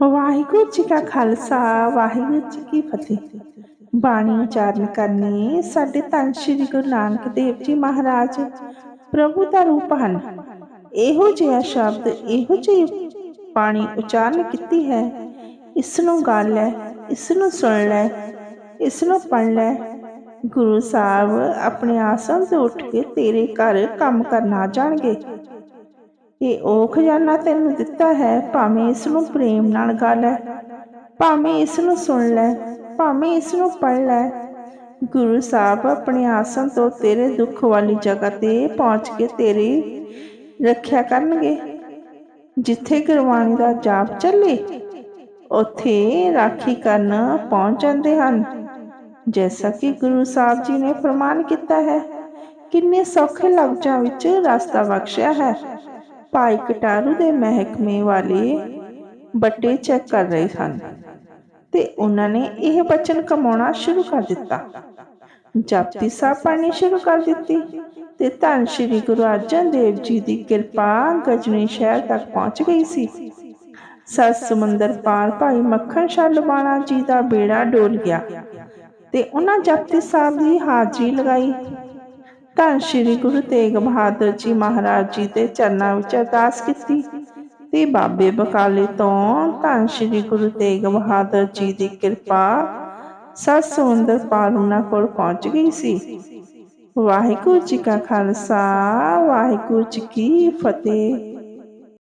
ਵਾਹਿਗੁਰੂ ਜੀ ਕਾ ਖਾਲਸਾ, ਵਾਹਿਗੁਰੂ ਜੀ ਕੀ ਫਤਿਹ। ਬਾਣੀ ਉਚਾਰਨ ਕਰਨੀ ਸਾਡੇ ਧੰਨ ਸ਼੍ਰੀ ਗੁਰੂ ਨਾਨਕ ਦੇਵ ਜੀ ਮਹਾਰਾਜ। ਪ੍ਰਭੂ ਦਾ ਰੂਪ ਹਨ। ਇਹੋ ਜਿਹਾ ਸ਼ਬਦ, ਇਹੋ ਜਿਹੀ ਬਾਣੀ ਉਚਾਰਨ ਕੀਤੀ ਹੈ। ਇਸ ਨੂੰ ਗਾ ਲੈ ਇਸ ਨੂੰ ਸੁਣ ਲੈ ਇਸ ਨੂੰ ਪੜ੍ਹ ਲੈ। ਗੁਰੂ ਸਾਹਿਬ ਆਪਣੇ ਆਸਣ ਤੋਂ ਉੱਠ ਕੇ ਤੇਰੇ ਘਰ ਕੰਮ ਕਰਨਾ ਜਾਣਗੇ। ਇਹ ਉਹ ਖਜ਼ਾਨਾ ਤੈਨੂੰ ਦਿੱਤਾ ਹੈ, ਭਾਵੇਂ ਇਸ ਨੂੰ ਪ੍ਰੇਮ ਨਾਲ ਗਾ ਲੈ, ਭਾਵੇਂ ਇਸ ਨੂੰ ਸੁਣ ਲੈ, ਭਾਵੇਂ ਇਸ ਨੂੰ ਪੜ੍ਹ ਲੈ। ਗੁਰੂ ਸਾਹਿਬ ਆਪਣੇ ਆਸਨ ਤੋਂ ਤੇਰੇ ਦੁੱਖ ਵਾਲੀ ਜਗ੍ਹਾ ਤੇ ਪਹੁੰਚ ਕੇ ਤੇਰੀ ਰੱਖਿਆ ਕਰਨਗੇ। ਜਿੱਥੇ ਗੁਰਬਾਣੀ ਦਾ ਜਾਪ ਚੱਲੇ, ਉੱਥੇ ਰਾਖੀ ਕਰਨ ਪਹੁੰਚ ਜਾਂਦੇ ਹਨ। ਜੈਸਾ ਕਿ ਗੁਰੂ ਸਾਹਿਬ ਜੀ ਨੇ ਫਰਮਾਨ ਕੀਤਾ ਹੈ, ਕਿੰਨੇ ਸੌਖੇ ਲਫ਼ਜ਼ਾਂ ਵਿੱਚ ਰਸਤਾ ਬਖਸ਼ਿਆ ਹੈ। ਭਾਈ ਕਟਾਰੂ ਦੇ ਮਹਿਕਮੇ ਵਾਲੇ ਬੱਟੇ ਚੈੱਕ ਕਰ ਰਹੇ ਸਨ ਤੇ ਉਹਨਾਂ ਨੇ ਇਹ ਬਚਨ ਕਮਾਉਣਾ ਸ਼ੁਰੂ ਕਰ ਦਿੱਤਾ। ਜਪਤੀ ਸਾਹਿਬ ਪੜ੍ਹਨੀ ਸ਼ੁਰੂ ਕਰ ਦਿੱਤੀ ਤੇ ਧੰਨ ਸ਼੍ਰੀ ਗੁਰੂ ਅਰਜਨ ਦੇਵ ਜੀ ਦੀ ਕਿਰਪਾ ਗਜਨੀ ਸ਼ਹਿਰ ਤੱਕ ਪਹੁੰਚ ਗਈ ਸੀ। ਸਤ ਸਮੁੰਦਰ ਪਾਰ ਭਾਈ ਮੱਖਣ ਸ਼ਾਹ ਲਵਾਣਾ ਜੀ ਦਾ ਬੇੜਾ ਡੋਲ ਗਿਆ ਤੇ ਉਹਨਾਂ ਜਪਤੀ ਸਾਹਿਬ ਦੀ ਹਾਜ਼ਰੀ ਲਗਾਈ। ਧੰਨ ਸ਼੍ਰੀ ਗੁਰੂ ਤੇਗ ਬਹਾਦਰ ਜੀ ਮਹਾਰਾਜ ਜੀ ਦੇ ਚਰਨਾਂ ਵਿੱਚ ਅਰਦਾਸ ਕੀਤੀ ਤੇ ਬਾਬੇ ਬਕਾਲੇ ਤੋਂ ਧੰਨ ਸ਼੍ਰੀ ਗੁਰੂ ਤੇਗ ਬਹਾਦਰ ਜੀ ਦੀ ਕਿਰਪਾ ਸਤ ਸਮੁੰਦਰ ਪਾਰ ਉਹਨਾਂ ਕੋਲ ਪਹੁੰਚ ਗਈ ਸੀ। ਵਾਹਿਗੁਰੂ ਜੀ ਕਾ ਖਾਲਸਾ, ਵਾਹਿਗੁਰੂ ਜੀ ਕੀ ਫਤਿਹ।